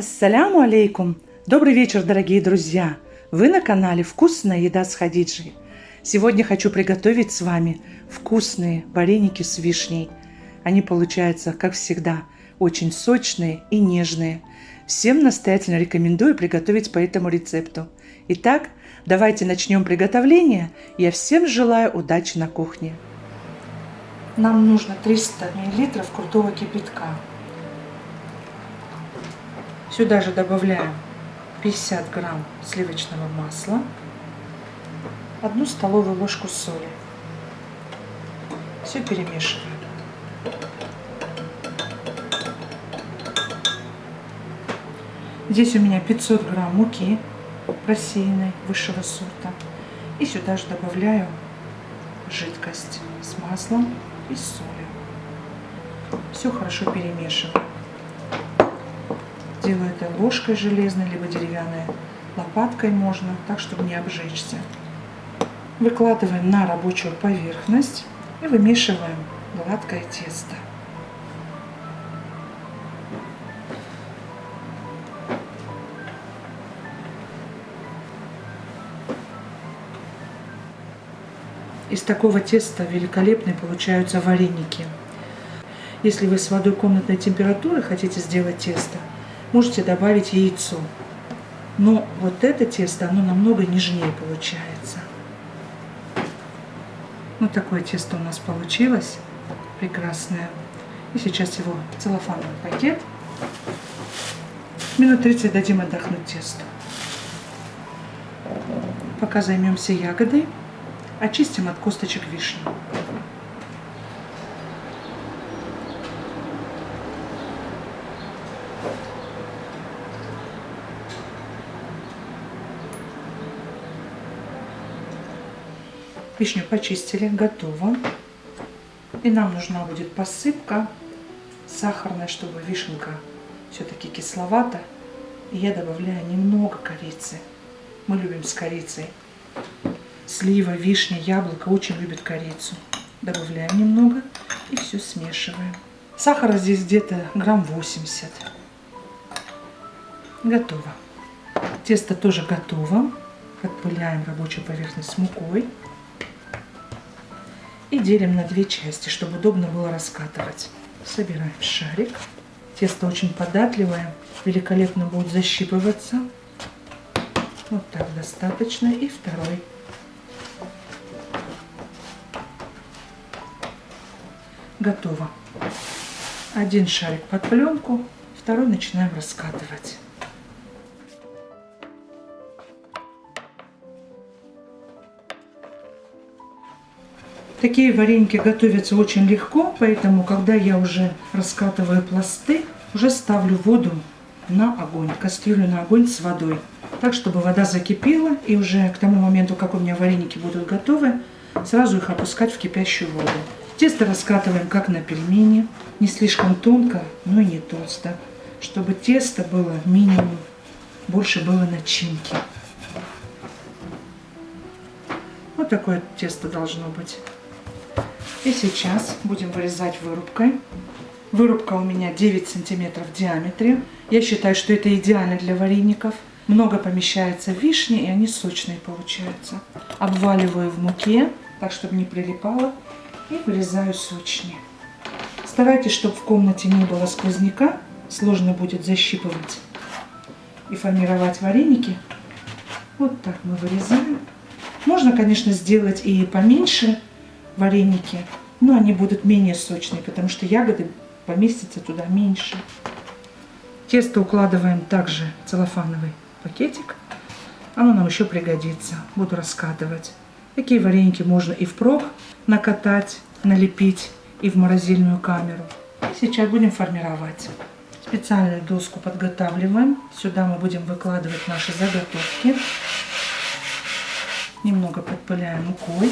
Ассаляму алейкум! Добрый вечер, дорогие друзья! Вы на канале «Вкусная еда с Хадиджей». Сегодня хочу приготовить с вами вкусные вареники с вишней. Они получаются, как всегда, очень сочные и нежные. Всем настоятельно рекомендую приготовить по этому рецепту. Итак, давайте начнем приготовление. Я всем желаю удачи на кухне. Нам нужно 300 мл крутого кипятка. Сюда же добавляем 50 грамм сливочного масла, одну столовую ложку соли. Все перемешиваем. Здесь у меня 500 грамм муки просеянной высшего сорта. И сюда же добавляю жидкость с маслом и солью. Все хорошо перемешиваю. Ложкой железной, либо деревянной, лопаткой можно, так, чтобы не обжечься. Выкладываем на рабочую поверхность и вымешиваем гладкое тесто. Из такого теста великолепные получаются вареники. Если вы с водой комнатной температуры хотите сделать тесто, можете добавить яйцо. Но вот это тесто, оно намного нежнее получается. Вот такое тесто у нас получилось. Прекрасное. И сейчас его целлофановый пакет. Минут 30 дадим отдохнуть тесту. Пока займемся ягодой, очистим от косточек вишни. Вишню почистили, готово. И нам нужна будет посыпка сахарная, чтобы вишенка все-таки кисловата. И я добавляю немного корицы. Мы любим с корицей. Слива, вишня, яблоко очень любят корицу. Добавляем немного и все смешиваем. Сахара здесь где-то грамм 80. Готово. Тесто тоже готово. Отпыляем рабочую поверхность мукой и делим на две части, чтобы удобно было раскатывать. Собираем шарик. Тесто очень податливое, великолепно будет защипываться. Вот так достаточно. И второй. Готово. Один шарик под пленку, второй начинаем раскатывать. Такие вареники готовятся очень легко, поэтому, когда я уже раскатываю пласты, уже ставлю воду на огонь, кастрюлю на огонь с водой. Так, чтобы вода закипела, и уже к тому моменту, как у меня вареники будут готовы, сразу их опускать в кипящую воду. Тесто раскатываем как на пельмени, не слишком тонко, но и не толсто, чтобы тесто было минимум, больше было начинки. Вот такое тесто должно быть. И сейчас будем вырезать вырубкой. Вырубка у меня 9 сантиметров в диаметре. Я считаю, что это идеально для вареников. Много помещается вишни, и они сочные получаются. Обваливаю в муке, так, чтобы не прилипало. И вырезаю сочнее. Старайтесь, чтобы в комнате не было сквозняка. Сложно будет защипывать и формировать вареники. Вот так мы вырезаем. Можно, конечно, сделать и поменьше, вареники, но они будут менее сочные, потому что ягоды поместятся туда меньше. Тесто укладываем также в целлофановый пакетик. Оно нам еще пригодится. Буду раскатывать. Такие вареники можно и впрок накатать, налепить и в морозильную камеру. И сейчас будем формировать. Специальную доску подготавливаем. Сюда мы будем выкладывать наши заготовки. Немного подпыляем мукой.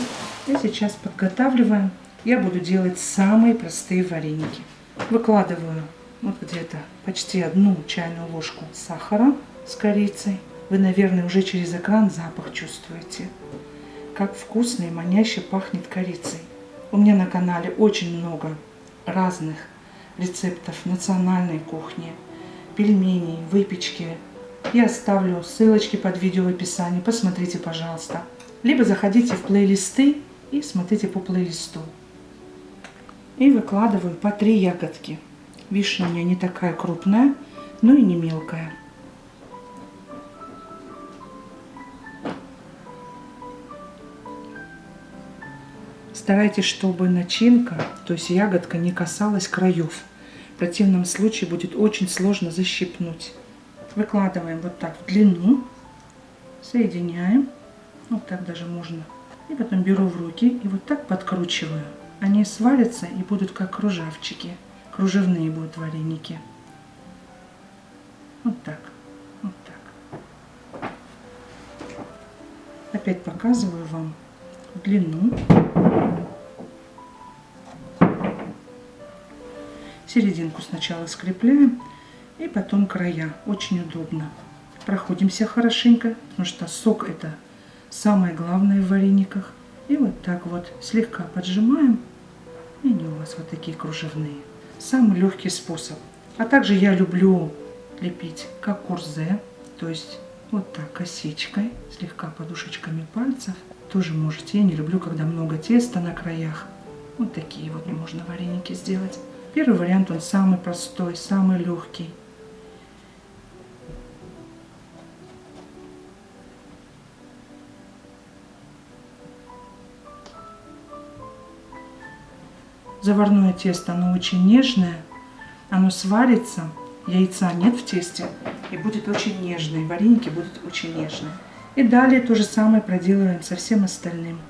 И сейчас подготавливаем. Я буду делать самые простые вареники. Выкладываю вот где-то почти одну чайную ложку сахара с корицей. Вы, наверное, уже через экран запах чувствуете. Как вкусно и маняще пахнет корицей. У меня на канале очень много разных рецептов национальной кухни, пельменей, выпечки, я оставлю ссылочки под видео в описании, посмотрите, пожалуйста. Либо заходите в плейлисты и смотрите по плейлисту. И выкладываю по три ягодки. Вишня у меня не такая крупная, но и не мелкая. Старайтесь, чтобы начинка, то есть ягодка, не касалась краев. В противном случае будет очень сложно защипнуть. Выкладываем вот так в длину, соединяем, вот так даже можно. И потом беру в руки и вот так подкручиваю. Они сварятся и будут как кружавчики. Кружевные будут вареники. Вот так, вот так. Опять показываю вам длину. Серединку сначала скрепляем и потом края. Очень удобно. Проходимся хорошенько, потому что сок это самое главное в варениках. И вот так вот слегка поджимаем. И они у вас вот такие кружевные. Самый легкий способ. А также я люблю лепить как курзе, то есть вот так косичкой, слегка подушечками пальцев. Тоже можете. Я не люблю, когда много теста на краях. Вот такие вот можно вареники сделать. Первый вариант, он самый простой, самый легкий. Заварное тесто, оно очень нежное, оно сварится, яйца нет в тесте и будет очень нежное, вареники будут очень нежные. И далее то же самое проделываем со всем остальным.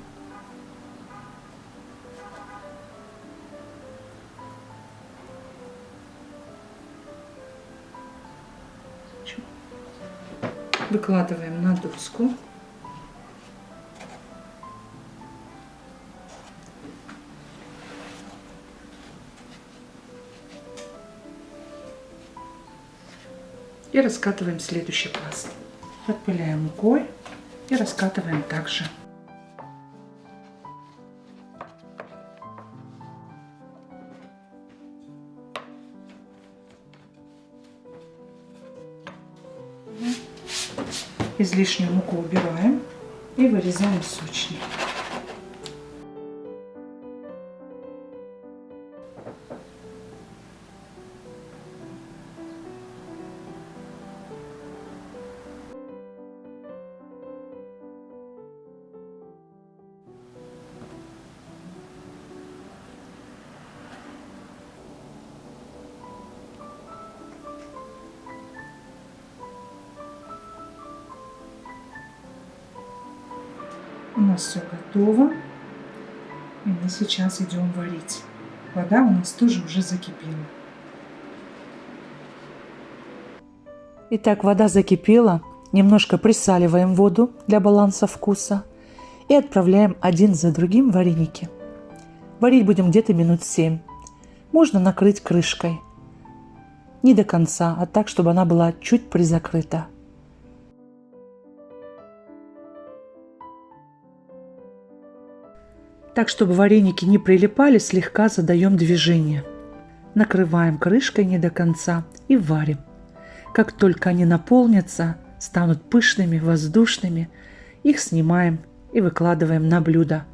Выкладываем на доску. И раскатываем следующий пласт. Подпыляем мукой и раскатываем также. Излишнюю муку убираем и вырезаем сочный. Нас все готово. И мы сейчас идем варить. Вода у нас тоже уже закипела. Итак, вода закипела. Немножко присаливаем воду для баланса вкуса. И отправляем один за другим вареники. Варить будем где-то минут 7. Можно накрыть крышкой. Не до конца, а так, чтобы она была чуть призакрыта. Так, чтобы вареники не прилипали, слегка задаем движение. Накрываем крышкой не до конца и варим. Как только они наполнятся, станут пышными, воздушными, их снимаем и выкладываем на блюдо.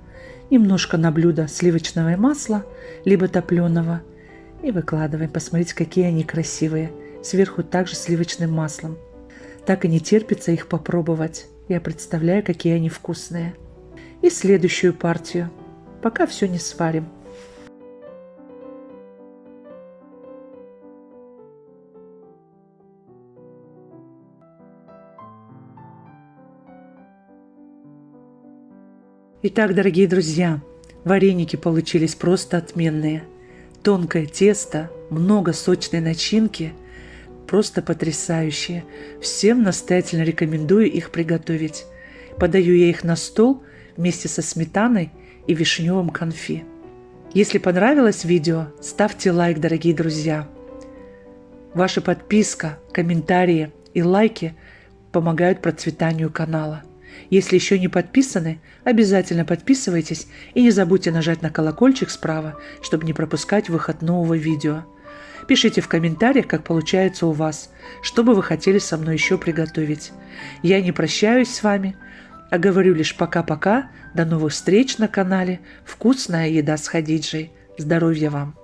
Немножко на блюдо сливочного масла, либо топленого, и выкладываем. Посмотрите, какие они красивые. Сверху также сливочным маслом. Так и не терпится их попробовать. Я представляю, какие они вкусные. И следующую партию – пока все не сварим. Итак, дорогие друзья, вареники получились просто отменные. Тонкое тесто, много сочной начинки, просто потрясающие. Всем настоятельно рекомендую их приготовить. Подаю я их на стол вместе со сметаной – и вишневом конфи. Если понравилось видео, ставьте лайк, дорогие друзья. Ваша подписка, комментарии и лайки помогают процветанию канала. Если еще не подписаны, обязательно подписывайтесь и не забудьте нажать на колокольчик справа, чтобы не пропускать выход нового видео. Пишите в комментариях, как получается у вас, что бы вы хотели со мной еще приготовить. Я не прощаюсь с вами, а говорю лишь пока-пока, до новых встреч на канале «Вкусная еда с Хадиджей». Здоровья вам!